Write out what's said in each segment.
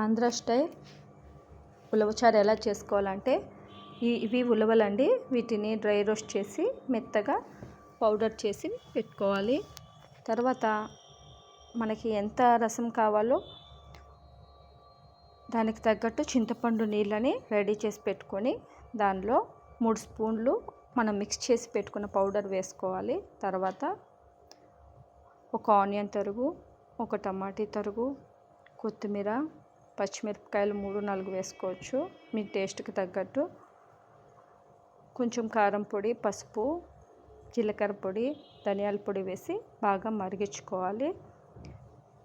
Andhra style ఉలవచారు ఎలా చేసుకోవాలంటే ఈ ఇవి ఉలవలండి. వీటిని డ్రై రోస్ట్ చేసి మెత్తగా పౌడర్ చేసి పెట్టుకోవాలి. తర్వాత మనకి ఎంత రసం కావాలో దానికి తగ్గట్టు చింతపండు నీళ్ళని రెడీ చేసి పెట్టుకొని దానిలో మూడు స్పూన్లు మనం మిక్స్ చేసి పెట్టుకున్న పౌడర్ వేసుకోవాలి. తర్వాత ఒక ఆనియన్ తరుగు ఒక టమాటీ తరుగు కొత్తిమీర పచ్చిమిరపకాయలు మూడు నాలుగు వేసుకోవచ్చు. మీ టేస్ట్కి తగ్గట్టు. కొంచెం కారం పొడి పసుపు జీలకర్ర పొడి ధనియాల పొడి వేసి బాగా మరిగించుకోవాలి.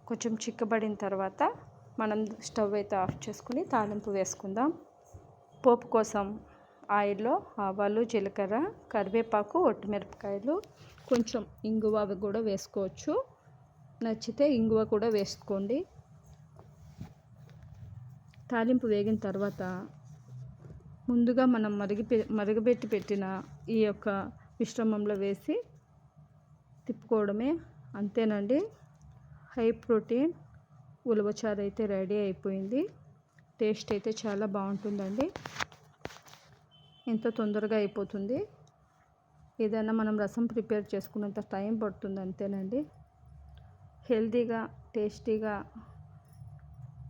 కొంచెం చిక్కబడిన తర్వాత మనం స్టవ్ అయితే ఆఫ్ చేసుకుని తాలింపు వేసుకుందాం. పోపు కోసం ఆయిల్లో ఆవాలు జీలకర్ర కరివేపాకు ఒట్టిమిరపకాయలు కొంచెం ఇంగువ అవి కూడా వేసుకోవచ్చు. నచ్చితే ఇంగువ కూడా వేసుకోండి. తాలింపు వేగిన తర్వాత ముందుగా మనం మరిగి మరగబెట్టి పెట్టిన ఈ యొక్క మిశ్రమంలో వేసి తిప్పుకోవడమే. అంతేనండి. హై ప్రోటీన్ ఉలవచారు అయితే రెడీ అయిపోయింది. టేస్ట్ అయితే చాలా బాగుంటుందండి. ఎంత తొందరగా అయిపోతుంది. ఏదైనా మనం రసం ప్రిపేర్ చేసుకున్నంత టైం పడుతుంది అంతేనండి. హెల్తీగా టేస్టీగా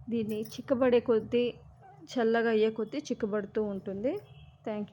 దీన్ని చిక్కబడే కొద్దీ చల్లగా అయ్యే కొద్దీ చిక్కబడుతూ ఉంటుంది. Thank you